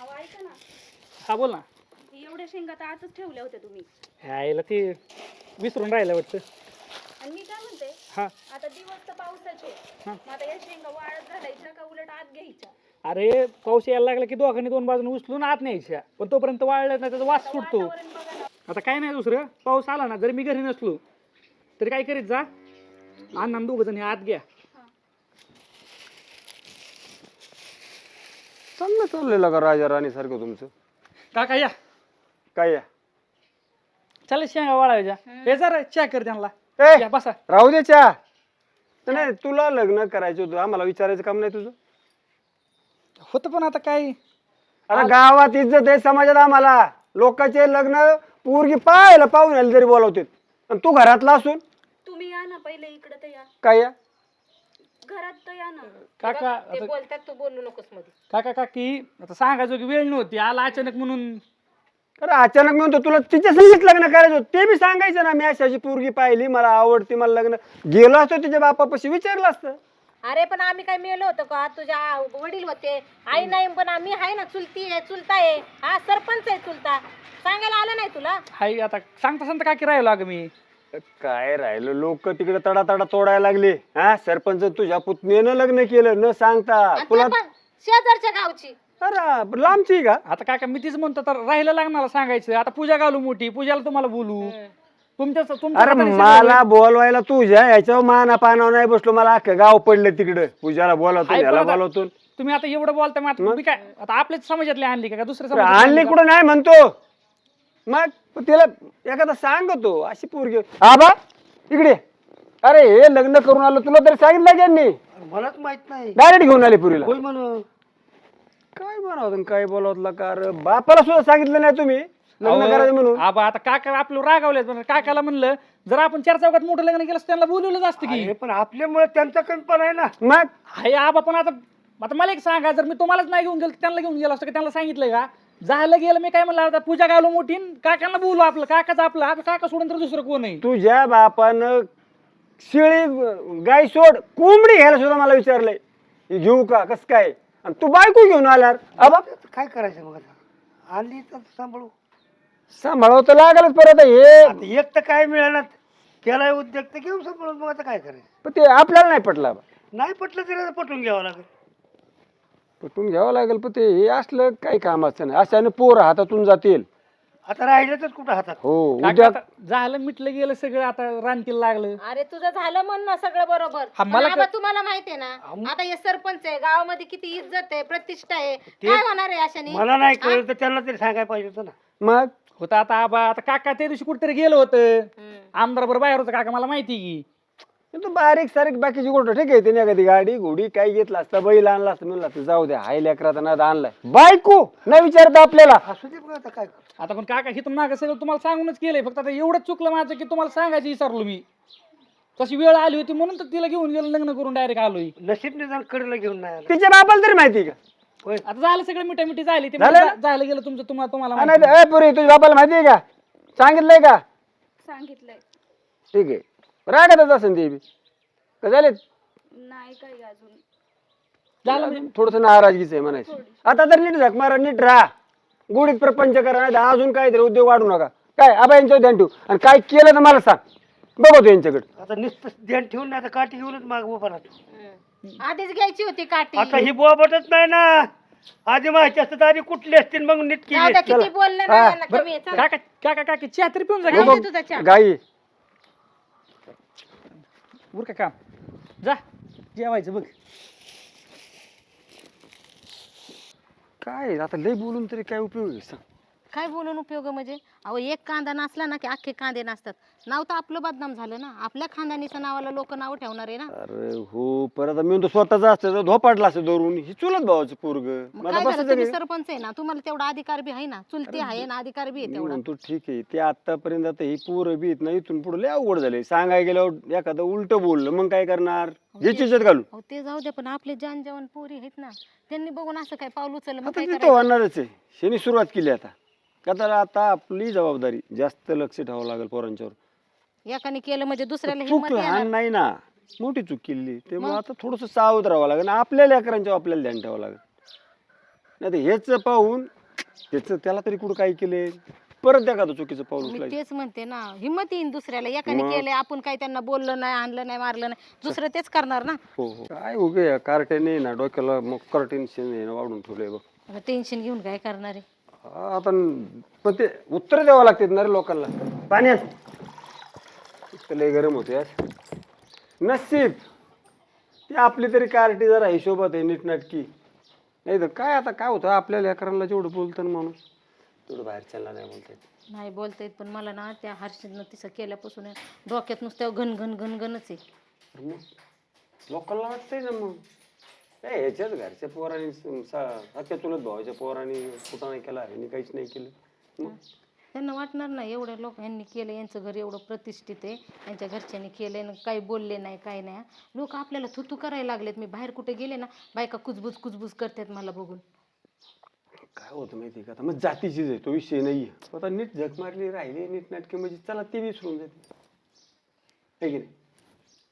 अहो ऐका ना. हा बोल ना. एवढ्या शेंगा तर आजच ठेवल्या होत्या तुम्ही. यायला ते विसरून राहिलं वाटतं. आणि मी काय म्हणते हा. आता दिवस तर पावसाचे हा. मग आता या शेंगा वाळत घालायच्या का उलट आत घ्यायच्या? अरे पाऊस यायला लागला की दोघांनी दोन बाजून उचलून आत न्यायच्या. पण तोपर्यंत वाळलं नाही त्याचा वास सुटतो. वातावरण बघा ना. आता काय नाही दुसरं. पाऊस आला ना जरी मी घरी नसलो तरी काय करीत जा. अण्णा दोघ जण आत घ्या. चांगलं चाललेलं का राजा राणी सारखं तुमचं. काका या. काय या? चालेल शेंगा वाळायच्या. हे जरा चॅक कर त्यांना. ए या, बसा. राहू दे चा नाही तुला लग्न करायचं होतं आम्हाला विचारायचं काम नाही तुझं. होतं पण आता काय? अरे गावात इज्जत आहे समाजात आम्हाला. लोकांचे लग्न पोरगी पाहायला पाहून आले तरी बोलावते तू घरातला असून? तुम्ही या ना पहिले इकडे तर या. काय या? घरात तर या ना. काका आता बोलतात तू बोलू नकोस मध्ये काका काकी आता सांगायचो की वेळ नव्हती आला अचानक म्हणून. अरे अचानक मी म्हणतो तुला तिच्या संगीत लग्न करायचं होतं. ते बी सांगायचं ना मी अशाची पोरगी पाहिली मला आवडती मला लग्न गेलो असतो तिच्या बापापाशी विचारलं असतं. अरे पण आम्ही काय मेलो होतो का? तुझ्या आ- वडील होते. आई नाही पण आम्ही आहे ना चुलती आहे चुलता आहे. हा सरपंच आहे चुलता. सांगायला आलं नाही तुला? हाय आता सांगता सांगता काकी राहिलो अगं मी. काय राहिलं? लोक तिकडे तडा तडा तोडायला लागले. हा? सरपंच तुझ्या पुतणीनं लग्न केलं न सांगता. आणि तुला ते पण शेजारच्या गावची. अरे लांबची का? आता काका मी तीच म्हणतो तर राहिलं लागणार सांगायचं. आता पूजा घालू मोठी पूजाला तुम्हाला बोलू. तुमच्या तुमच्या अरे हाताने सगळं मला बोलवायला तुझ्या ह्याच्यावर माना पानावर नाही बसलो. मला अख्खं गाव पडलं तिकडं. पूजाला बोलावतो आता- बोलावतो. तुम्ही आता एवढं बोलता मग आता मी काय आता आपल्याच समाजातले आणली का? का दुसऱ्या अरे समाजातली आणली आणली कुठं नाही म्हणतो. मग तिला एखादा सांगतो अशी पोरगी. आबा इकडे. अरे हे लग्न करून आलो तुला तरी सांगितलं त्यांनी मलाच माहीत नाही. डायरेक्ट घेऊन आले पुरीला. होय म्हणून? काय बनवत काय बोलावतला का अरे बापाला सुद्धा सांगितलं नाही तुम्ही लग्न करायचं म्हणून. आबा आता काका आपलं रागावले काकाला म्हणलं जर आपण चार चौकात मोठं लग्न केलं असतं त्यांना बोलवलंच असतं की. अरे पण आपल्यामुळे त्यांचा कल्पना आहे ना. मग? हाय आबा पण आता आता मला एक सांगा जर मी तुम्हालाच नाही घेऊन गेलो तर त्यांना घेऊन गेलो असतं का? त्यांना सांगितलंय का? झालं गेलं मी काय म्हणलं आता पूजा घालू मोठी न काकांना बोलू आपलं काकाच आपलं आपलं काका सोडून तर दुसरं कोण आहे? तुझ्या बापानं शिळी गाय सोड कोंबडी घ्यायला सुद्धा मला विचारलंय. ही घेऊ का? कस काय? आणि तू बायको घेऊन आल्यावर अबा. काय करायचं मग आता? आणली तर सांभाळू. सांभाळावं तर लागलच परत हे. आता एक तर काय मिळालं केलाय उद्योग तर घेऊन सांभाळून मग आता काय करायचं. पण ते आपल्याला नाही पटलं. नाही पटलं तरी आता पटवून घ्यावं लागेल. पटून घ्यावं लागेल पण ते हे असलं काही कामाचं नाही. अशाने पोर हातातून जातील. आता राहिलं तर कुठं हातात? हो उद्या आता झालं मिटलं गेलं सगळं आता रानतील लागलं. अरे तुझं झालं म्हणणं सगळं बरोबर. हा, पण मला आबा क- तुम्हाला माहितीये ना आता हे सरपंच आहे गावामध्ये किती इज्जत आहे प्रतिष्ठा आहे. काय होणार आहे अशाने? मला नाही कळलं तर त्यांना तरी सांगायला पाहिजे होतं ना. मग? होता आता आबा आता काका त्या दिवशी कुठेतरी गेलं होतं. आमदार बरोबर बाहेर होतं काका मला माहिती की. तू बारीक सारीक बाकीची गोष्ट ठीक आहे. त्याने एखादी गाडी घोडी काय घेतला असता बैल आणला असता म्हणलं असतं, जाऊ द्या हाय लेकराचा नाद आणलाय. बायको नाही विचारता आपल्याला. असू दे मग आता काय करू? आता पण काका हिथून मागं सगळं तुम्हाला सांगूनच केलंय फक्त आता एवढंच चुकलं माझं की तुम्हाला सांगायचं विसरलो मी. तशी वेळ आली होती म्हणून तर तिला घेऊन गेलो लग्न करून डायरेक्ट आलोय. नशीब निदान कडेला घेऊन नाही आलं. तिच्या बापाला तरी माहिती आहे का? होय. आता झालं सगळं मिठामिठी झाली ते. झालं झालं गेलं तुमचं तुम्हाला तुम्हाला हा, माहिती. नाही पुरी तुझ्या बापाला माहिती आहे का? सांगितलंय का? सांगितलंय. ठीक आहे. रागतच असेल ते बी. का झाले नाही काही अजून. झालं म्हणजे थोडस नाराजगीच आहे म्हणायचं. आता तर नीट झक मारा नीट राहा. गुढीत प्रपंच करा नाही तर अजून काहीतरी उद्योग वाढू नका. काय? आबा यांच्यावर ध्यान ठेवू. आणि काय केलं तर मला सांग. बघतो यांच्याकडे. आता नुसतं ध्यान ठेवून नाही आता काठी घेऊनच माग उभा राहतो. आधीच घ्यायची होती काठी. आता ही बोबटच नाही ना. आधी माहिती असतं तर आधी कुठली असतील मग नीट केली किती बोललं ना यांना कमी आहे. चल. काका काका काकी चहा तरी पिऊन जा. राहू का? दे तुझा चहा. गाई. उर का काम. जा जेवायचं बघ. काय आता लय बोलून तरी काय उपयोग आहे? सांग. काय बोलून उपयोग आहे म्हणजे? अहो एक कांदा नसला ना की अख्खे कांदे नसतात. नाव तर आपलं बदनाम झालं ना. आपल्या खानदानीच्या नावाला लोक नाव ठेवणार आहे ना. अरे हो परत मी म्हणतो स्वतःच असतं तर धोपाटला असतं धरून ही चुलत भावाचं पोरग. मग काय झालं? तुम्ही सरपंच आहे ना. तुम्हाला तेवढा अधिकार बी आहे ना. चुलती आहे ना अधिकार बी आहे मी तेवढा. म्हणतो ठीक आहे. ते आतापर्यंत आता ही पोरं बी ना इथून पुढे लय अवघड झाले सांगाय गेल्यावर एखादं उलट बोललं मग काय करणार? हे घालू अहो ते जाऊ दे पण आपले जान जवान पोरी आहेत ना. त्यांनी बघून असं काय पाऊल उचललं मग आता काय तिथं करायचं? होणारच आहे. शेनी सुरुवात केली आता. का तर आता आपली जबाबदारी. जास्त लक्ष ठेवावं लागेल पोरांच्यावर. एकाने केलं म्हणजे दुसऱ्याला हिंमत चूक लहान येणार. नाही ना मोठी चूक केली. त्यामुळे आता थोडस सावध राहावं लागेल आपल्या लेकरांच्यावर आपल्याला ध्यान ठेवावं लागेल. नाही तर हेच पाहून त्याचं त्याला तरी कुठं काय केले? परत द्या का चुकीचं पाऊल मी उचलायचं. तेच म्हणते ना हिंमत येईन दुसऱ्याला. एकाने मग. केलंय आपण काही त्यांना बोललं नाही आणलं नाही मारलं नाही. दुसरं तेच करणार ना. हो हो. काय उगे या कार्ट्याने ना डोक्याला मग टेन्शन वाढून ठेवलंय बघ. टेन्शन घेऊन काय करणार आहे? हा, आता न- पण ते उत्तर द्यावं लागतात ना रे लोकांना. पाण्यात इतकं लय गरम होते आज नसीब ती आपली तरी कार्टी जरा हिशोबात आहे नीटनाटकी. नाही तर काय आता काय होतं? आपल्या लेकरांना जेवढं बोलतं ना माणूस. तेवढं बाहेरच्याला नाही बोलतात नाही बोलता येत पण मला ना त्या हर्षदनं तिचं केल्यापासून डोक्यात नुसतं घन घन घन घनच आहे. तर मग? लोकांना वाटतंय ना मग. काय ह्याच्याच घरच्या पोरांनी सख्या चुलत भावाच्या पोरांनी कुठं नाही केला ह्यांनी काहीच नाही केलं. मग? त्यांना वाटणार ना एवढ्या लोक यांनी केलं यांचं घर एवढं प्रतिष्ठित आहे यांच्या घरच्यांनी केलंय ना काही बोलले नाही काही नाही. लोक आपल्याला थुतू करायला लागलेत. मी बाहेर कुठे गेले ना बायका कुजबुज कुजबुज करतात मला बघून. काय होतं माहिती का? आता मग जातीचीच आहे तो विषय नाहीये. आता नीट झक मारली राहिली नीट नाटके म्हणजे चला ते विसरून जाते. है की नाही?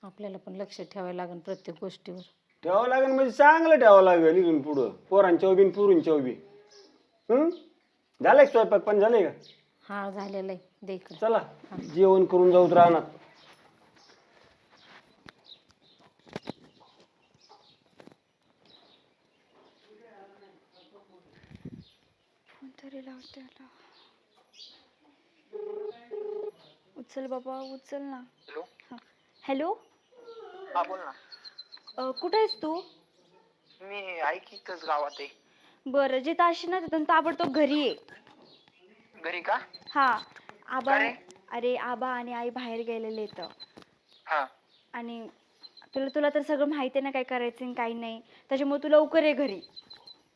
आपल्याला पण लक्ष ठेवायला लागेल प्रत्येक गोष्टीवर. ठेवावं लागेल म्हणजे चांगलं ठेवावं लागेल इथून पुढं. पोरांच्या उभी पुरींच्या उभी. हम्म झालंय स्वयंपाक पण झालंय का? हा झालेला आहे. दे इकडं. चला जेवण करून जाऊ राहणार तरी लावते आता. उचल बाबा उचल ना. हॅलो? हा. हॅलो? हा बोल ना. अ, कुठे आहेस तू? मी ऐक इथंच गावात आहे. बरं जे ताशी ना तिथून ताबडतोब घरी ये. घरी का? हा आबा? अरे. आबा आणि आई बाहेर गेलेले तर हा. आणि तुला तुला तर सगळं माहिती आहे ना काय करायचं आणि काही नाही. त्याच्यामुळे तू लवकर ये घरी.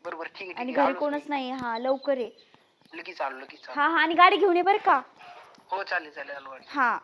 बरोबर ठीक आहे आणि ठीक आहे. घरी कोणच नाही हा लवकर ये. लगेच आलो लगेच आलो हा हा आणि गाडी घेऊन ये बरं का. हो चालेल चालेल आलो हा.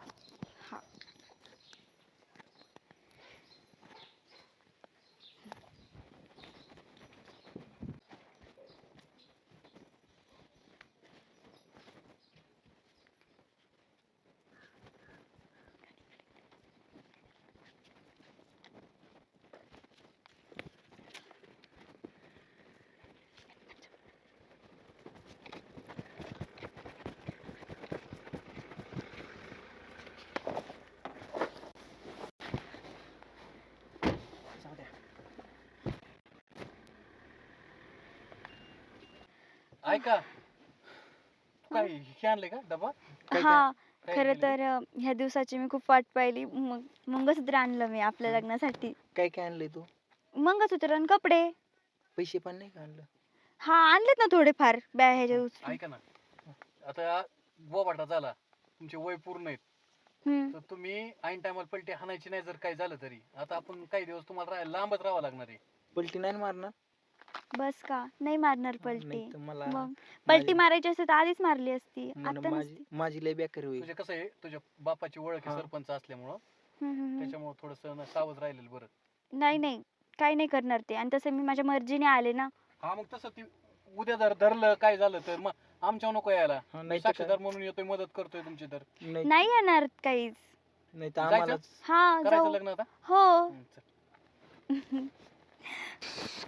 ऐका. तू काय हे आणलंय का डबा? काय- हा काय खरं? तर अ, ह्या दिवसाची मी खूप वाट पाहिली. मग मंगळसूत्र आणलं मी आपल्या लग्नासाठी. काय काय आणलंय तू? मंगळसूत्र आणि कपडे. पैसे पण नाही का आणलं? हा आणलेत ना थोडेफार. बॅ ह्याच्या उचलून. ऐका ना. आता बोबाटा झाला. तुमचे वय पूर्ण आहेत. हम्म. तर तुम्ही ऐन टायमाला पलटी हाणायची नाही जर काही झालं तरी. आता आपण काही दिवस तुम्हाला राहायला लांबच राहावं लागणार आहे. पलटी नाही मारणार? बस का? नाही मारणार नाही पलटी. तर मला मग पलटी माझी- मारायची असते तर आधीच मारली असती. आता माझी नसती. माझी लय बेकारी होईल. तुझे कसं आहे तुझ्या बापाची ओळख आहे हा. सरपंच असल्यामुळं. हम्म, हम्म, हम्म. त्याच्यामुळे थोडस सावध राहिलेलं बरं. नाही नाही. काही नाही करणार ते. आणि तसं मी माझ्या मर्जीने आले ना. हा मग तसं ती उद्या जर धरलं काय झालं तर मग आमच्या नको यायला. हा, नाही तर काय? साक्षीदार म्हणून येतोय मदत करतोय तुमची तर. नाही. नाही येणार काहीच. नाही तर जायचं? हा करायचं जाऊ. लग्न आता? हो. हम्म, चल.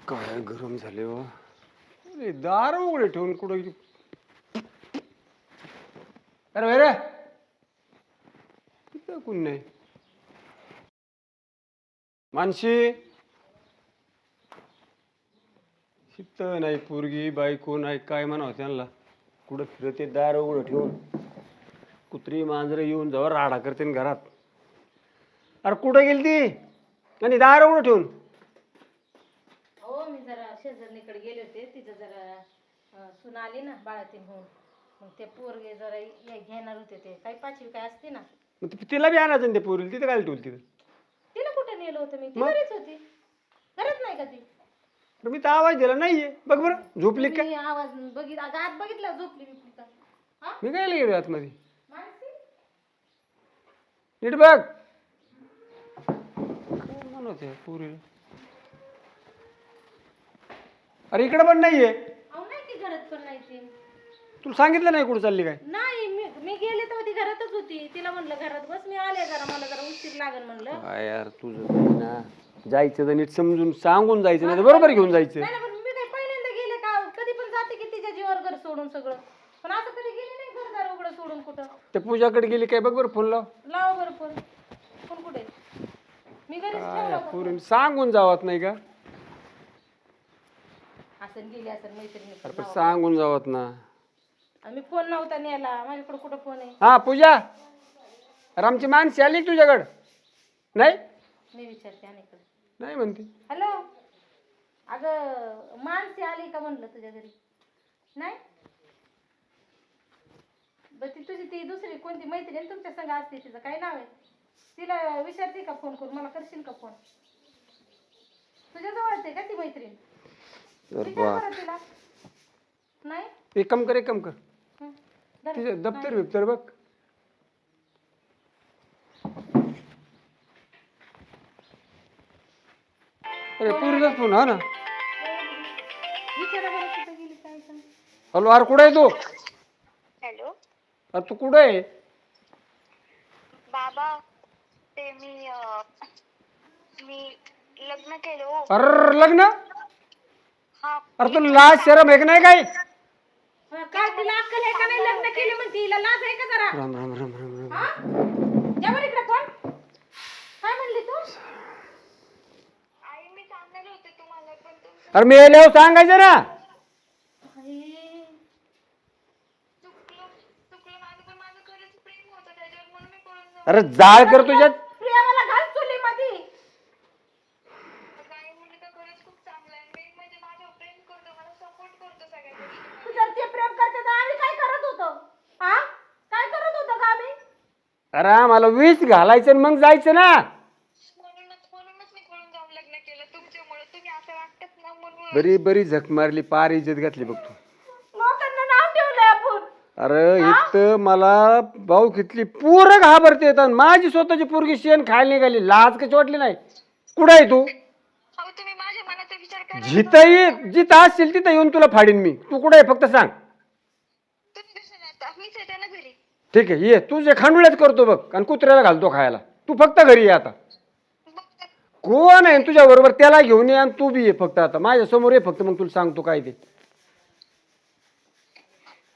काय गरम झाले हो. अरे दार उघडे ठेवून कुठं गेली? अरे वैरे! इथं कोण नाही? मानशी शित नाही पोरगी बायको नाही काय म्हणावं त्यांना? कुठं फिरते दार उघडं ठेवून. कुत्री मांजरं येऊन जवळ राडा करते न घरात. अरे कुठं गेली ती? आणि दार उघडं ठेवून हो मी जरा शेजारणीकडे गेले होते तिचं जरा अं, सून आली ना बाळातीन होऊन. मग ते पोरगे जरा ये- घेणार होते ते. काही पाचवी काय असते ना. मग ती- तिला बी आणायचं ना ते पोरीला तिथं काय ठेवली तिथं. तिला कुठे नेलं होतं मी? ती मग? घरीच होती. घरात नाही का ती? तर मी तर आवाज दिला नाहीये. बघ बरं झोपली का? मी आवाज बघित अगं आत बघितला झोपली मी हा? मी काय गेलो आतमध्ये? मानसी? नीट बघ. काय म्हणत आहे पोरीला? अरे इकडे पण नाहीये. घरात पण नाही ती. तुला सांगितलं नाही कुठं चालली काय? नाही मी मी गेले तेव्हा ती घरातच होती. तिला म्हणलं घरात बस मी आले जरा मला जरा उशीर लागेल म्हणलं. काय यार तुझं काय ना. जायचं तर नीट समजून सांगून जायचं नाही तर बरोबर घेऊन जायचं. नाही ना पण मी काही पहिल्यांदा गेले का? सोडून सगळं. पण असं कधी गेली नाही घरदार उघडं सोडून कुठं. ते पूजाकडे गेली काय? बघ बरं फोन लाव. लावा बरं फोन. फोन कुठे? मी घरीच ठेवला काय होता. पुरी सांगून जावत नाही का? असं गेली असं मैत्रिणी अरे पण सांगून जावत ना. मी फोन नव्हता न्यायला. माझ्याकडे कुठं फोन आहे? हा पूजा. अरे आमची माणसी आली का तुझ्याकडं. नाही? मी विचारते अनेकडे नाही म्हणते. हॅलो? अगं माणसे आली का म्हणलं तुझ्या घरी? नाही? बर ती तुझी ती दुसरी कोणती मैत्रीण तुमच्या संग असते तिचं? काय नाव आहे? तिला विचारते का फोन करून? मला करशील का फोन? तुझ्या जवळच आहे का ती मैत्रीण? बाप. नाही? एक कम कर एक कम कर. हं. तिचं दप्तर बिप्तर बघ. अरे पुरीचाच फोन हा ना? विचारा बरं कुठं गेली काय सांग. हॅलो अरे कुठं आहे तू? हॅलो. अरे तू कुठं आहे? बाबा ते मी अं, मी लग्न केलं हो. अरे लग्न? हा अरे तू लाज शरम आहे का नाही काही? हं, काय तिला अक्कल आहे का नाही? लग्न केलं म्हणते हिला लाज आहे का जरा? राम राम राम राम राम. हा? द्या बरं इकडे फोन काय म्हणली तू? आई मी सांगणार होते तुम्हाला पण तुमचं अरे मी येल्यावर सांगायचं ना चुकलं चुकलं माझं पण माझं खरंच प्रेम होतं त्याच्यावर म्हणून मी पळून जाऊ अरे जाळ कर तुझ्यात प्रिया मला घाल चुली मध्ये आई मुली तर खरंच खूप चांगलं आहे मी म्हणजे माझ्यावर प्रेम करतो मला सपोर्ट करतो सगळ्या गोष्टी तू जर ते प्रेम करते तर आम्ही काय करत होतो हा काय करत होतो का आम्ही अरे आम्हाला वीस घालायचं आणि मग जायचं ना. म्हणूनच म्हणूनच मी पळून जाऊन लग्न केलं तुमच्यामुळे. तुम्ही असं वागतात ना म्हणून. बरी बरी झक मारली पार इज्जत घातली बघ तू. लोकांना नाव ठेवलंय आपण. अरे इथं मला भाऊ कितली पूर घाबरते येतात माझी स्वतःची पोरगी शेण खायला निघाली. लाज कशी वाटली नाही. कुठं आहे तू? अहो तुम्ही माझ्या मनाचा विचार करा जिथं ये जिथं असशील तिथं येऊन तुला फाडीन मी. तू कुठं आहे? फक्त सांग तुम्ही कसं जाता मीच येते ना घरी ठीक आहे ये. तू जे खांडुळ्यात करतो बघ आणि कुत्र्याला घालतो खायला. तू फक्त घरी ये आता. कोण आहे तुझ्या बरोबर? त्याला घेऊन ये आणि तू बी ये फक्त आता. माझ्यासमोर ये फक्त मग तुला सांगतो काय ते.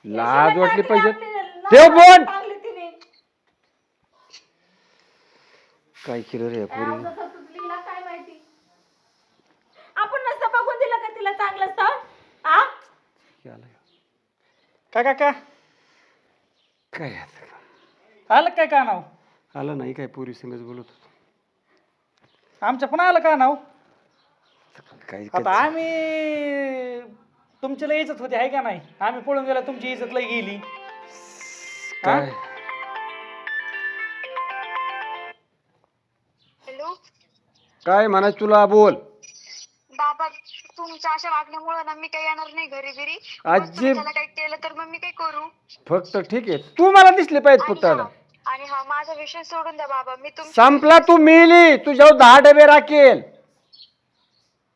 लाज वाटली पाहिजे. ठेव फोन. तिने. काय केलं रे या पोरीनं? काय माहिती? आपण नसतं बघून दिलं का तिला चांगलं स्थळ? आ? याला. काय काका काय आता? आलं काय का नाव? आलं नाही काय पोरी संगच बोलत होतो. आमच्या पण आलं का नाव? काय आता आम्ही तुमची लय इज्जत होती आहे का नाही? आम्ही पळून गेला तुमची इज्जत लय गेली. काय? हॅलो? काय म्हणा तुला? बोल. बाबा तुमच्या अशा वागण्यामुळे ना मी काही येणार नाही घरी घरी. आजी त्याला काही केलं तर मग मी काय करू. फक्त ठीक आहे. तू मला दिसले पाहिजे फक्त आता आणि हा माझा विषय सोडून द्या बाबा. मी तुम संपला तू मिली. तुझ्यावर दहा डबे राखेल.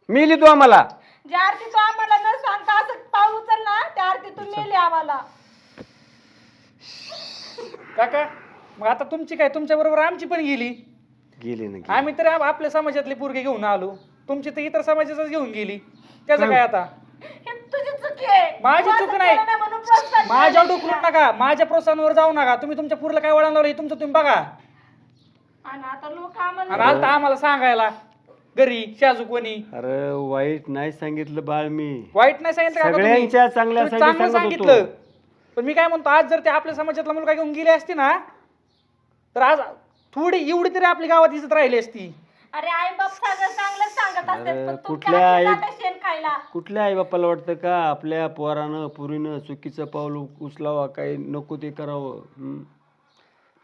मिली तू आम्हाला. ज्या आरती तू आम्हाला न सांगता असं पाऊल उचलला त्या आरती तू मेली आम्हाला. काका मग आता तुमची काय? तुमच्या बरोबर आमची पण गेली. गेली ना गेली. आम्ही तर आप- आपल्या समाजातले पोरगे घेऊन आलो. तुमची तर इतर समाजाचाच घेऊन गेली. त्याचं काय? आता? हे तुझी चुकी आहे. माझी तू असं चूक नाही. केलं नाही म्हणून प्रोत्साहन माझ्या मिळालं डोकलून नका. माझ्या प्रोत्साहनावर जाऊ नका. तुम्ही तुमच्या पुरला काय वळण लावलं हे तुमचं तुम्ही बघा. आणि आता लोक आम्हाला आणि आलता आम्हाला सांगायला घरी शाजू कोणी? अरे वाईट नाही सांगितलं बाळ मी. वाईट नाही सांगितलं का तुम्ही? सगळ्यांच्या चांगल्यासाठी तुम्ही चांगलं सांगत होतो. सांगितलं. पण मी काय म्हणतो आज जर ते आपल्या समाजातला मुलगा घेऊन गेली असती ना तर आज थोडी एवढी तरी आपली गावात इज्जत राहिली असती. अरे आई बाप सगळं चांगलं सांगत असतात अरे, कुठल्या आई- जातं शेण खायला. कुठल्या आई बापाला वाटतं का आपल्या पोरानं पुरीनं चुकीचं पाऊल उ- उचलावा काही नको ते करावं?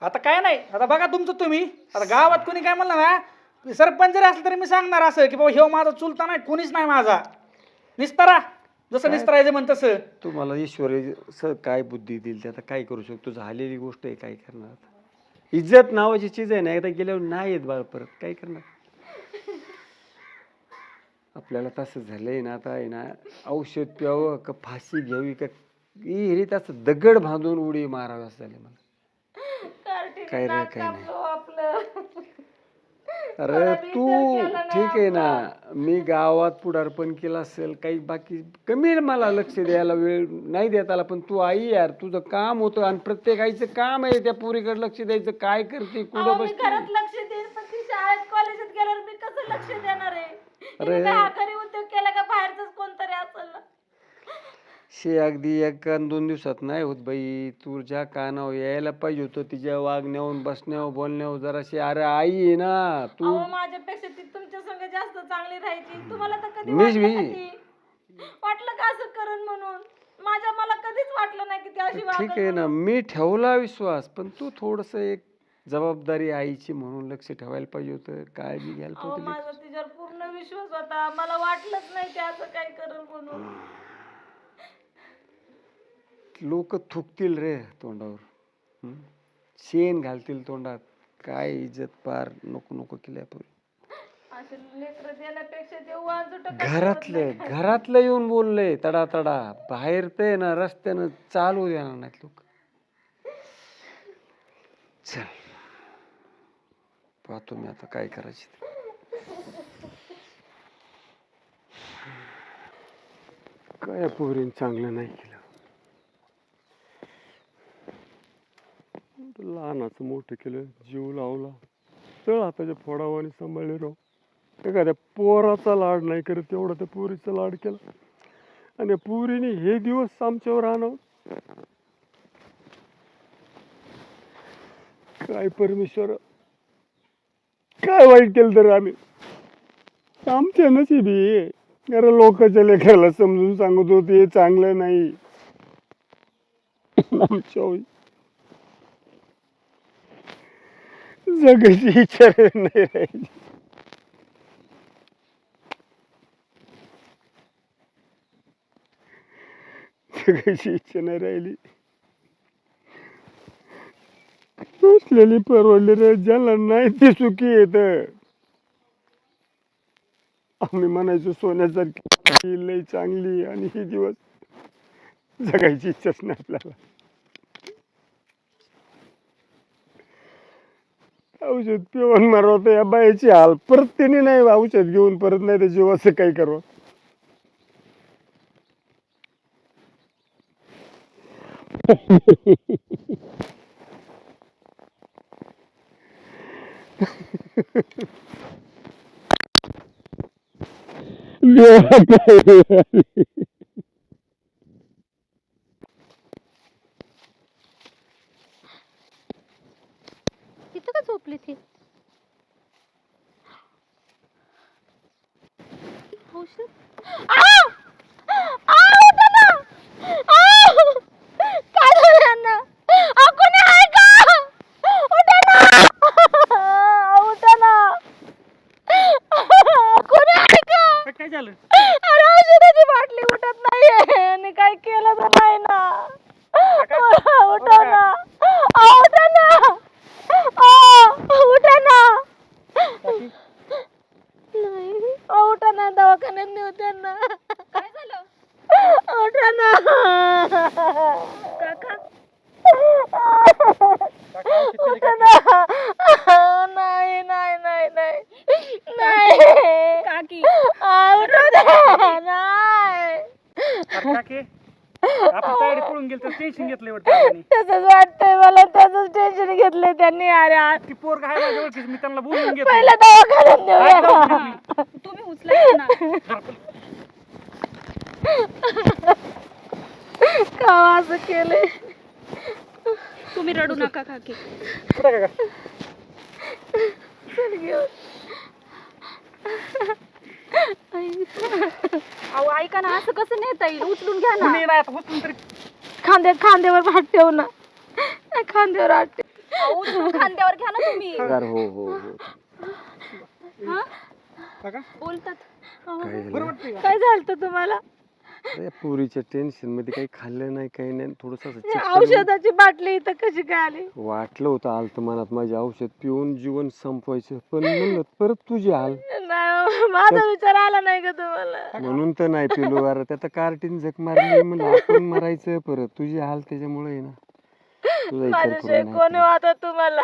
आता काय नाही आता बघा तुमचं तुम्ही. आता गावात कोणी काय म्हणलं ना सरपंच जरी असलं तरी मी सांगणार असं की बाबा ह्यो माझा चुलता नाही कोणीच नाही माझा. निस्तारा जसं निस्तरायचं म्हण तसं. तुम्हाला ईश्वर स काय बुद्धी दिली ते आता काय करू शकतो? झालेली गोष्ट आहे काय करणार आता? इज्जत नावाची चीज आहे ना एकदा गेल्यावर नाही येत बाळ परत काय करणार? आपल्याला तसं झालंय ना आता आहे ना औषध प्यावं का फाशी घ्यावी का विहिरीत असं दगड बांधून उडी मारावी असं झालं मला. काय रे, काय नाही. अरे तू ठीक आहे ना मी गावात पुढारपण केलं असेल काही बाकी कमी आहे मला लक्ष द्यायला वेळ नाही देत आला पण तू आई यार तुझं काम होतं आणि प्रत्येक आईचं काम आहे त्या पुरीकडे लक्ष द्यायचं काय करते कुठं बसते? घरात लक्ष देईन पण ती शाळेत कॉलेजात गेल्यावर मी कसं लक्ष देणार आहे? अरे. तिने काय आखारी उद्योग केला का बाहेरच कोणतरी असेल ना शे अगदी एक दोन दिवसात नाही होत बाई तुझ्या कानावर यायला पाहिजे होतं तिच्या वागण्यावर बसण्यावर बोलण्यावर जराशी अरे आई आहे ना तू अहो माझ्यापेक्षा ती तुमच्या संग जास्त चांगली राहायची तुम्हाला तर कधी मीच वाटलं का मी. ती? वाटलं का असं करण म्हणून माझ्या मला कधीच वाटलं नाही की ती अशी ठीक वागल आहे ना. मी ठेवला विश्वास पण तू थोडस एक जबाबदारी आईची म्हणून लक्ष ठेवायला पाहिजे होतं काळजी घ्यायला अहो पाहिजे माझा तिच्यावर पूर्ण विश्वास होता. मला वाटलंच नाही की असं काय करल म्हणून. लोक थुकतील रे तोंडावर? शेण घालतील तोंडात. काय इज्जत पार नको नको केल्या पूर्वी असे लेकरं देण्यापेक्षा ते वाजूट घरातलं घरातलं येऊन बोललंय तडा तडा. बाहेर ते ना रस्त्यानं चालू देणार नाहीत लोक. चल. पाहतो मी आता काय करायचे काय पोरीन चांगलं नाही केलं लहानाचं मोठं केलं जीव लावला तळ हाताच्या फोडावाने सांभाळले राहू एखाद्या पोराचा लाड नाही करत तेवढा त्या पोरीचा लाड केला आणि पोरीने हे दिवस आमच्यावर आणावं काय परमेश्वर काय वाईट केलं तर आम्ही आमच्या नशिबी आहे. अरे लोकांच्या लेकराला समजून सांगत होते हे चांगलं नाही. आमच्या जगाची इच्छा नाही राहिली. जगायची इच्छा नाही राहिली. असलेली परवडली रे ज्याला नाही ती सुखी येत. आम्ही म्हणायचो सोन्यासारखी लई चांगली आणि ही दिवस जगायची इच्छाच नाही आपल्याला. औषध पिऊन मारवत या बायाची हाल. परत त्याने नाही औषध घेऊन परत नाही तर जीवाचं काही करावं? तिथं का झोपली ती? औषध काय झालं यांना अहो, कोणी आहे का उठा ना उठा ना कोणी आहे का काय झालं? अरे औषधाची बाटली उठत नाहीये. आणि काय केलं तर नाही ना उठा ना अहो, उठा ना अहो, उठा ना नाही अहो, उठा ना दवाखान्यात नेऊ त्यांना काय झालं उठा ना काका उठा ना नाही नाही नाही नाही नाही काकी उठू दे नाही काके आपण तायडी पळून गेलो तर टेन्शन घेतलंय वाटतं त्यांनी. तसंच वाटतंय मला तसंच टेन्शन घेतलंय त्यांनी अरे आज. ती पोर आहे माझ्या ओळखीच मी त्यांना बोलून घेतो पहिलं दवाखान्यात नेऊया तुम्ही उचलायचं ना का असं केलंय. तुम्ही रडू नका काकी. कुठं काका? चल घेऊन. अहो ऐका ना असं कसं नेता येईल? उचलून घ्या ना. नाही आता उचलून तरी खांद्या खांद्यावर हात ठेव ना. खांद्यावर हात ठेव. अहो, उचलून खांद्यावर घ्या ना तुम्ही. हो. हो हो हा. काका? बोलतात. काय बरं झालं वाटतंय का? काय झालं तुम्हाला? अरे पुरीच्या टेन्शनमध्ये काही खाल्लं नाही काही नाही. थोडस औषधाची बाटली इथं कशी काय आली? वाटलं होतं आलत मनात माझे औषध पिऊन जीवन संपवायचं पण म्हणलं परत तुझी हाल नाही माझा विचार आला नाही का तुम्हाला? म्हणून तर नाही पिलो अरे त्यात कार्टीन झक मारली म्हणलं आपण मरायचं परत तुझी हाल त्याच्यामुळे आहे ना. तुझा विचार माझ्याशिवाय करून कोणी वाटत तुम्हाला?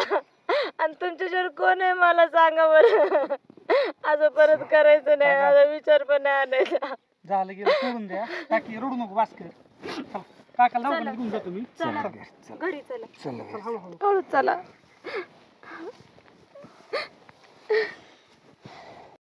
आणि तुमच्याशिवाय कोण आहे मला सांगा बरं? असं परत करायचं नाही माझा विचार पण नाही आणायचा. झालं की करून द्या. काकी रडू नको वास कर चला, काकाला दवाखान्यात घेऊन जा तुम्ही. चला. चला. घरी चला. चला. चला.